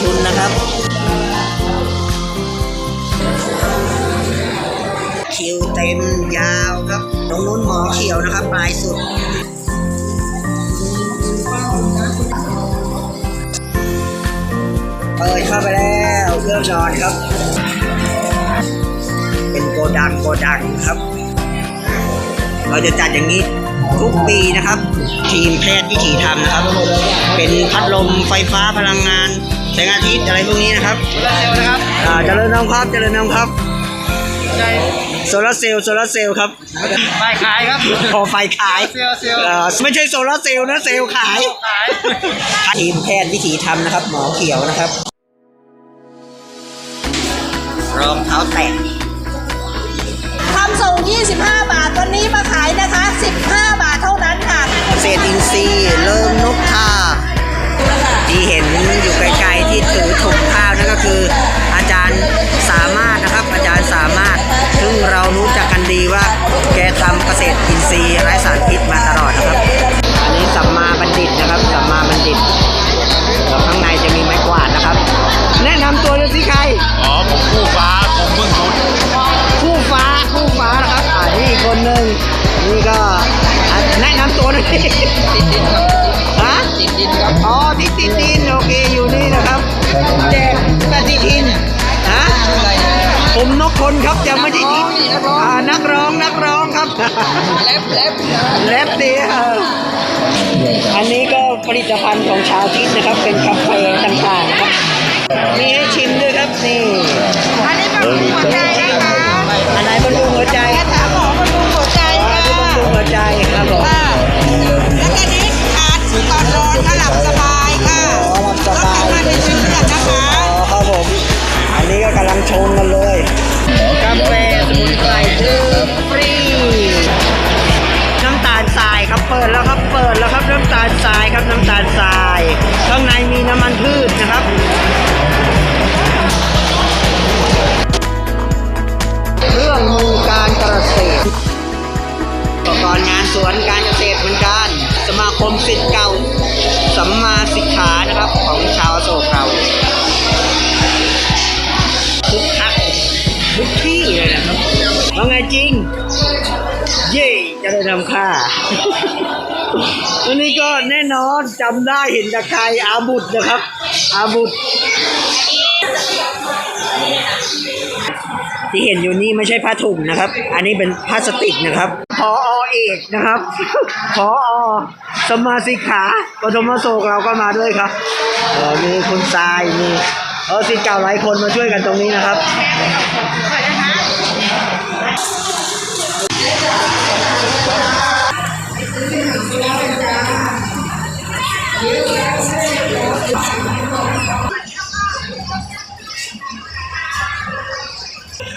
ทุนนะครับคิวเต็มยาวครับตรงนู้นหมอเขียวนะครับปลายสุดเปิดเข้าไปแล้วเครื่องนอนครับ เป็นโกดังโกดังครับ เราจะจัดอย่างนี้ทุกปีนะครับ ทีมแพทย์วิถีธรรมนะครับ เป็นพัดลมไฟฟ้าพลังงานแสงอาทิตย์อะไรพวกนี้นะครับนะครับอ่าเจริญน้องครับเจริญน้องครับโซลาร์เซลล์โซลาร์เซลล์ครับไปขายครับพอไฟขายเซลล์เซลล์เอ่อไม่ใช่โซลาร์เซลล์นะเซลล์ขายขายทีมแพทย์วิถีธรรมนะครับ หมอเขียวนะครับรองเท้าแตะทำ ส่ง 25 บาท วันนี้มาขายนะคะ 15 บาทเท่านั้นค่ะ เศษอินทรีย์เริ่มนกทาที่เห็นอยู่ไกลๆที่ถือถุงข้าวนั่นก็คือ อาจารย์สามารถนะครับ อาจารย์สามารถ ซึ่งเรารู้จักกันดีว่า แกทำเกษตรอินทรีย์ไร้สารพิษมา องนักร้องครับแรปแรปแรปดีเอออันนี้ก็ผลิตภัณฑ์ของชาวทิศนะครับ เป็นกาแฟต่างๆครับ มีให้ชิมด้วยครับนี่ อันนี้เป็น สิทธิ์เก่าสัมมาสิกขานะครับของชาวโศกเราทุกทักทุกที่เลยนะครับว่าไงจริง เย่จะได้ทำค่าวันนี้ก็แน่นอนจำได้เห็นจากใครอาบุตรนะครับ อาบุตรที่เห็นอยู่นี่ไม่ใช่ผ้าถุงนะครับ อันนี้เป็นพลาสติกนะครับ พออเอกนะครับ พออ สมมาสิกขาปฐมโศกเราก็มาด้วยครับเออมีคุณทรายมีเออสิทธิ์เก่าหลายคนมาช่วยกันตรงนี้นะครับ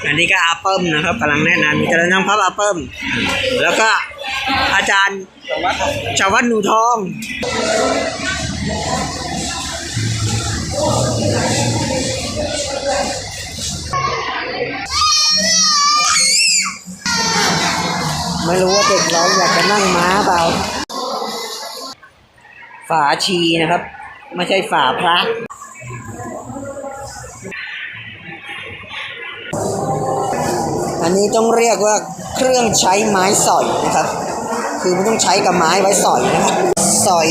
อันนี้ก็อาเปิมนะครับกำลังแนะนำเจริญน้ำครับอาเปิมแล้วก็ อาจารย์ชาววัดหนูทอง ไม่รู้ว่าเด็กร้องอยากจะนั่งม้าเปล่า ฝาชีนะครับ ไม่ใช่ฝาพระอันนี้ต้องเรียกว่าเครื่องใช้ไม้สอยนะครับ คือมันต้องใช้กับไม้ไว้สอยนะครับสอย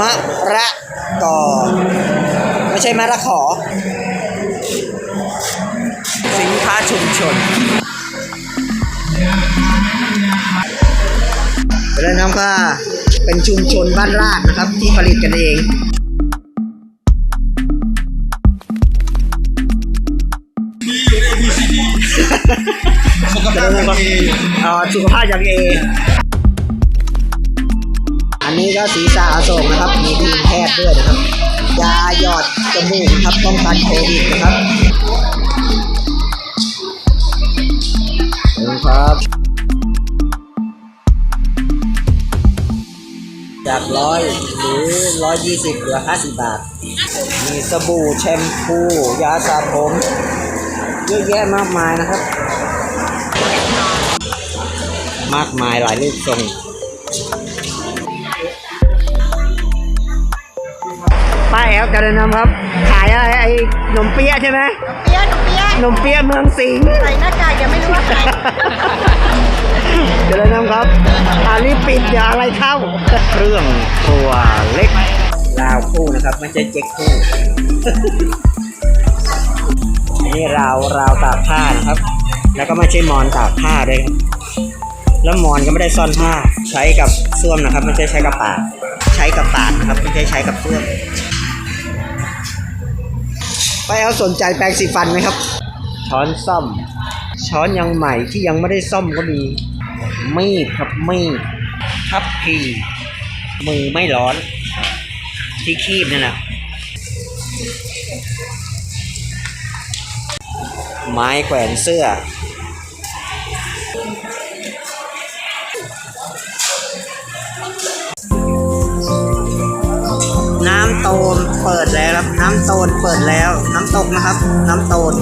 มะระกอไม่ใช่มะระขอ สินค้าชุมชนแล้วน้องก็เป็นชุมชนบ้านราดนะครับ ที่ผลิตกันเองสุขภาพดีเอ่อสุขภาพอย่างเออั นี้ก็ศีรษะอโศกนะครับ มีทีมแพทย์ด้วยนะครับยาหยอดจมูกครับป้องกันโควิดนะครับขอบคุณครับจากร้อยหรือร้อยยี่สิบเหลือห้าสิบบาท มีสบู่แชมพู ยาสระผมเยอะแยะมากมายนะครับ มากมายหลายรูปทรง ครับการนำครับ ขายอะไรไอ้ขนมเปี๊ยะใช่ไหมเปี๊ยะเปี๊ยะขนมเปี๊ยะเมืองสิงห์ใส่หน้ากากยังไม่รู้ว่าใครเจริญนำครับอารีบปิดอย่าอะไรเข้าเครื่องครัวเล็กราวคู่นะครับไม่ใช่เจ๊กคู่อันนี้ราวราวตากผ้านะครับ แล้วก็ไม่ใช่มอนตากผ้าด้วยครับแล้วมอนก็ไม่ได้ซ่อนผ้าใช้กับส้วมนะครับ ไม่ใช่ใช้กับปาก ใช้กับปากนะครับ ไม่ใช่ใช้กับส้วม ไปเอาสนใจแปรงสีฟันไหมครับ ช้อนซ่อม ช้อนยังใหม่ที่ยังไม่ได้ซ่อมก็มี มีดครับมีดทับพีมือไม่ร้อน ที่คีบนั่นแหละไม้แขวนเสื้อ เปิดแล้วครับ น้ำโตนเปิดแล้ว น้ำตกนะครับ น้ำโตน